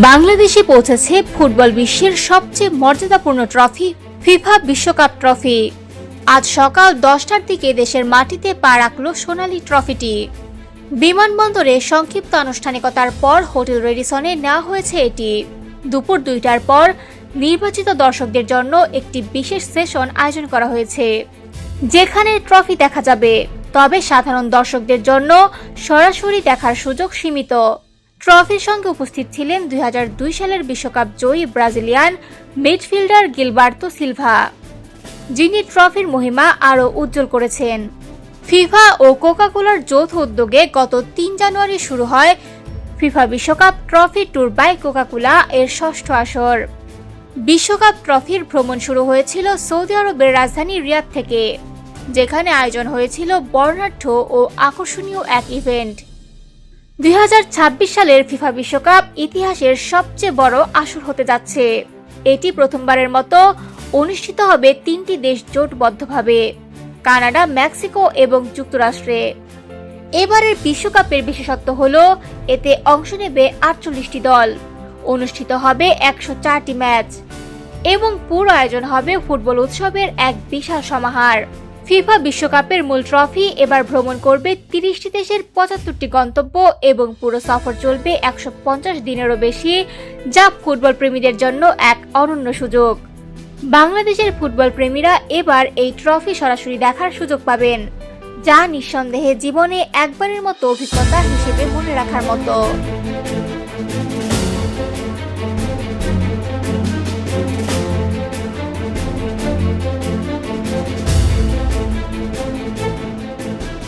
বাংলাদেশে পৌঁছেছে ফুটবল বিশ্বের সবচেয়ে মর্যাদাপূর্ণ ট্রফি, ফিফা বিশ্বকাপ ট্রফি। আজ সকাল দশটার দিকে দেশের মাটিতে পা রাখল সোনালী ট্রফিটি। বিমানবন্দরে সংক্ষিপ্ত আনুষ্ঠানিকতার পর হোটেল রেডিসনে নেওয়া হয়েছে এটি। দুপুর দুইটার পর নির্বাচিত দর্শকদের জন্য একটি বিশেষ সেশন আয়োজন করা হয়েছে, যেখানে ট্রফি দেখা যাবে। তবে সাধারণ দর্শকদের জন্য সরাসরি দেখার সুযোগ সীমিত। ট্রফির সঙ্গে উপস্থিত ছিলেন দুই হাজার দুই সালের বিশ্বকাপ জয়ী ব্রাজিলিয়ান মিডফিল্ডার গিলবার্তো সিলভা। যিনি ট্রফির মহিমা আরও উজ্জ্বল করেছেন। ফিফা ও কোকাকোলার যৌথ উদ্যোগে গত তিন জানুয়ারি শুরু হয় ফিফা বিশ্বকাপ ট্রফি ট্যুর বাই কোকাকোলা এর ষষ্ঠ আসর। বিশ্বকাপ ট্রফির ভ্রমণ শুরু হয়েছিল সৌদি আরবের রাজধানী রিয়াদ থেকে, যেখানে আয়োজন হয়েছিল বর্ণাঢ্য ও আকর্ষণীয় এক ইভেন্ট। দু হাজার ছাব্বিশ সালের ফিফা বিশ্বকাপ ইতিহাসের সবচেয়ে বড় আসর হতে যাচ্ছে। এটি প্রথমবারের মতো অনুষ্ঠিত হবে তিনটি দেশ জোটবদ্ধভাবে, কানাডা, মেক্সিকো এবং যুক্তরাষ্ট্রে। এবারের বিশ্বকাপের বিশেষত্ব হল, এতে অংশ নেবে আটচল্লিশটি দল। অনুষ্ঠিত হবে একশো চারটি ম্যাচ এবং পুরো আয়োজন হবে ফুটবল উৎসবের এক বিশাল সমাহার। ফিফা বিশ্বকাপের মূল ট্রফি এবার ভ্রমণ করবে তিরিশটি দেশের পঁচাত্তরটি গন্তব্য এবং পুরো সফর চলবে একশো পঞ্চাশ দিনেরও বেশি যা ফুটবল প্রেমীদের জন্য এক অনন্য সুযোগ। বাংলাদেশের ফুটবল প্রেমীরা এবার এই ট্রফি সরাসরি দেখার সুযোগ পাবেন, যা নিঃসন্দেহে জীবনে একবারের মতো অভিজ্ঞতা হিসেবে মনে রাখার মতো।